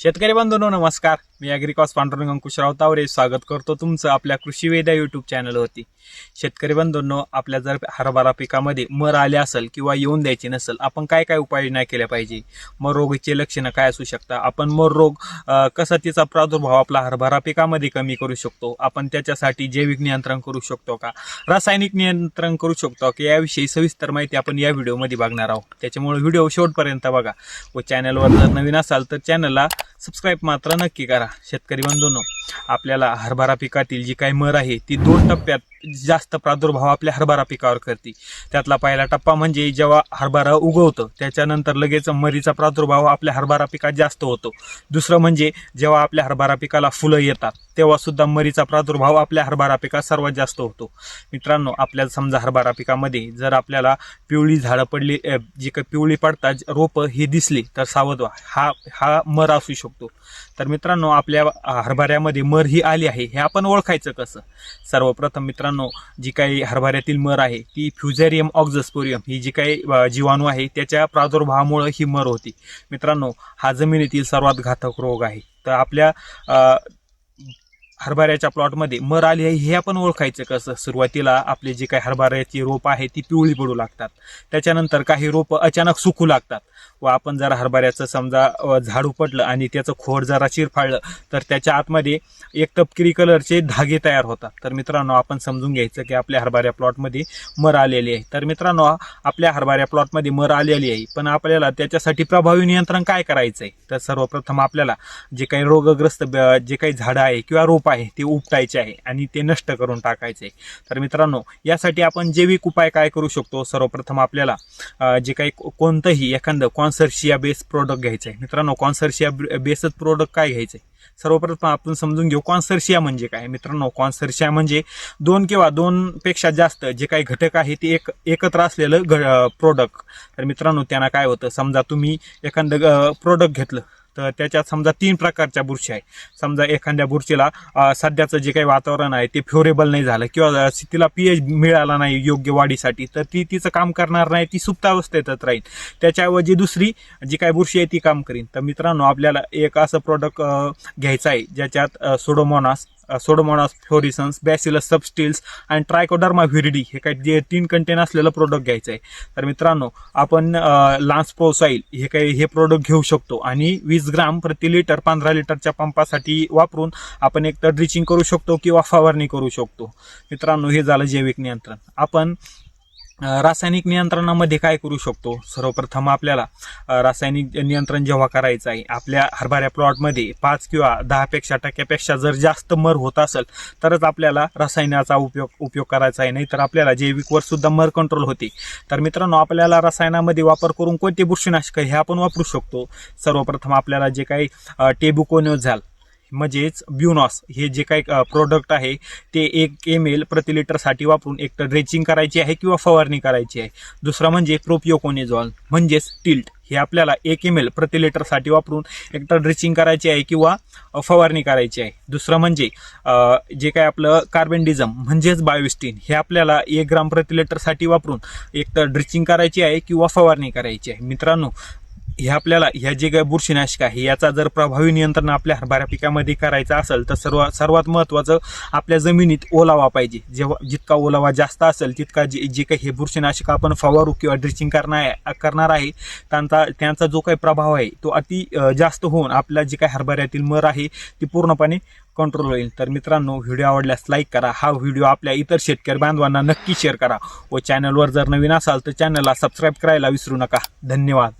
शेतकरी बंधूंनो नमस्कार. मी अॅग्रिकॉस पांडुरंग अंकुशराव तावरे स्वागत करतो तुमचं आपल्या कृषी वेद्या युट्यूब चॅनलवरती शेतकरी बंधूंनो आपल्या जर हरभरा पिकामध्ये मर आले असेल किंवा येऊन द्यायची नसेल आपण काय काय उपाययोजना केल्या पाहिजे? मर रोगाचे लक्षणं काय असू शकतात? आपण मर रोग कसा तिचा प्रादुर्भाव आपला हरभरा पिकामध्ये कमी करू शकतो? आपण त्याच्यासाठी जैविक नियंत्रण करू शकतो का? रासायनिक नियंत्रण करू शकतो की? याविषयी सविस्तर माहिती आपण या व्हिडिओमध्ये बघणार आहोत. त्याच्यामुळे व्हिडिओ शेवटपर्यंत बघा. व चॅनलवर जर नवीन असाल तर चॅनलला सबस्क्राईब मात्र नक्की करा शेतकरी बंधूंनो. आपल्याला हरभरा पिकातील जी काही मर आहे ती दोन टप्प्यात जास्त प्रादुर्भाव आपल्या हरभरा पिकावर करते. त्यातला पहिला टप्पा म्हणजे जेव्हा हरभरा उगवतं त्याच्यानंतर लगेच मरीचा प्रादुर्भाव आपल्या हरभरा पिकात जास्त होतो. दुसरं म्हणजे जेव्हा आपल्या हरभरा पिकाला फुलं येतात तेव्हा सुद्धा मरीचा प्रादुर्भाव आपल्या हरभरा पिकात सर्वात जास्त होतो. मित्रांनो आपल्या समजा हरभरा पिकामध्ये जर आपल्याला पिवळी झाडं पडली जी काही पिवळी पडतात रोपं ही दिसली तर सावध हा हा मर असू शकतो. तर मित्रांनो आपल्या हरभऱ्यामध्ये मर ही आली आहे हे आपण ओळखायचं कसं? सर्वप्रथम मित्रांनो जी काही हरभऱ्यातील मर आहे ती फ्युझेरियम ऑक्झस्पोरियम ही जी काही जीवाणू आहे त्याच्या प्रादुर्भावामुळे ही मर होती. मित्रांनो हा जमिनीतील सर्वात घातक रोग आहे. तर आपल्या हरभऱ्याच्या प्लॉटमध्ये मर आली आहे हे आपण ओळखायचं कसं? सुरुवातीला आपली जी काही हरभऱ्याची रोपं आहे ती पिवळी पडू लागतात. त्याच्यानंतर काही रोपं अचानक सुकू लागतात. व आपण जर हरभऱ्याचं समजा झाड उपटलं आणि त्याचं खोड जरा चिरफाळलं तर त्याच्या आतमध्ये एक तपकिरी कलरचे धागे तयार होतात. तर मित्रांनो आपण समजून घ्यायचं की आपल्या हरभऱ्या प्लॉटमध्ये मर आलेली आहे. तर मित्रांनो आपल्या हरभऱ्या प्लॉटमध्ये मर आलेली आहे पण आपल्याला त्याच्यासाठी प्रभावी नियंत्रण काय करायचं आहे तर सर्वप्रथम आपल्याला जे काही रोगग्रस्त ब- जे काही झाडं आहे किंवा रोप आहे ते उपटायचे आहे आणि ते नष्ट करून टाकायचे आहे. तर मित्रांनो यासाठी आपण जैविक उपाय काय करू शकतो? सर्वप्रथम आपल्याला जे काही को- कोणतंही एखादं कॉन्सर्शिया बेस प्रोडक्ट घ्यायचं आहे. मित्रांनो कॉन्सर्शिया बेसच प्रोडक्ट काय घ्यायचं आहे? सर्वप्रथम आपण समजून घेऊ कॉन्सर्शिया म्हणजे काय? मित्रांनो कॉन्सर्शिया म्हणजे दोन किंवा दोनपेक्षा जास्त जे काही घटक आहे ते एक एकत्र असलेलं घ प्रोडक्ट तर मित्रांनो त्यांना काय होतं? समजा तुम्ही एखादं प्रोडक्ट घेतलं. तर त्याच्यात समजा तीन प्रकारच्या बुरशी आहे समजा एखाद्या बुरशीला सध्याचं जे काही वातावरण आहे ते फेवरेबल नाही झालं किंवा तिला पीएच मिळाला नाही योग्य वाढीसाठी तर ती तिचं काम करणार नाही ती सुप्तावस्थेतच राहील. त्याच्याऐवजी दुसरी जी काही बुरशी आहे ती काम करीन. तर मित्रांनो आपल्याला एक असं प्रोडक्ट घ्यायचं आहे ज्याच्यात सोडोमोनास सोडोमोनास फ्लोरिसन्स बॅसिलस सबस्टिल्स आणि ट्रायकोडर्मा व्हिरिडी हे काही जे तीन कंटेन असलेलं प्रोडक्ट घ्यायचं आहे तर मित्रांनो आपण लान्स प्रोसाईल हे काही हे प्रोडक्ट घेऊ शकतो आणि वीस ग्राम प्रति लिटर पंधरा लिटरच्या पंपासाठी वापरून आपण एक तर ड्रिचिंग करू शकतो किंवा फवारणी करू शकतो. मित्रांनो हे झालं जैविक नियंत्रण. आपण रासायनिक नियंत्रणामध्ये काय करू शकतो? सर्वप्रथम आपल्याला रासायनिक नियंत्रण जेव्हा करायचं आहे आपल्या हरभऱ्या प्लॉटमध्ये पाच किंवा दहापेक्षा टक्क्यापेक्षा जर जास्त मर होत असेल तरच आपल्याला रसायनाचा उपयोग उपयोग करायचा आहे. नाही तर आपल्याला जैविकवर सुद्धा मर कंट्रोल होते. तर मित्रांनो आपल्याला रसायनामध्ये वापर करून कोणते बुरशीनाशक हे आपण वापरू शकतो. सर्वप्रथम आपल्याला जे काही टेबुकोनोझाल म्हणजेच ब्युनॉस हे जे काही प्रोडक्ट आहे ते एक एम एल प्रति लिटरसाठी वापरून एक तर ड्रेचिंग करायची आहे किंवा फवारणी करायची आहे. दुसरा म्हणजे प्रोपिओकोनेझॉल म्हणजेच टिल्ट हे आपल्याला एक एम एल प्रति लिटरसाठी वापरून एक तर ड्रेचिंग करायची आहे किंवा फवारणी करायची आहे. दुसरं म्हणजे, म्हणजे जे काय आपलं कार्बेंडिझम म्हणजेच बायोस्टीन हे आपल्याला एक ग्राम प्रति लिटरसाठी वापरून एक तर ड्रिचिंग करायची आहे किंवा फवारणी करायची आहे. मित्रांनो हे आपल्याला ह्या जे काही बुरशीनाशक आहे याचा जर प्रभावी नियंत्रण आपल्या हरभरा पिकामध्ये करायचं असेल तर सर्व सर्वात महत्त्वाचं आपल्या जमिनीत ओलावा पाहिजे. जेव्हा जितका ओलावा जास्त असेल तितका जे जे काही हे बुरशीनाशक आपण फवारू किंवा ड्रिचिंग करणार करणार आहे त्यांचा त्यांचा जो काही प्रभाव आहे तो अति जास्त होऊन आपल्या जे काही हरभऱ्यातील मर आहे ती पूर्णपणे कंट्रोल होईल. तर मित्रांनो व्हिडिओ आवडल्यास लाईक करा. हा व्हिडिओ आपल्या इतर शेतकरी बांधवांना नक्की शेअर करा. व चॅनलवर जर नवीन असाल तर चॅनलला सबस्क्राईब करायला विसरू नका. धन्यवाद.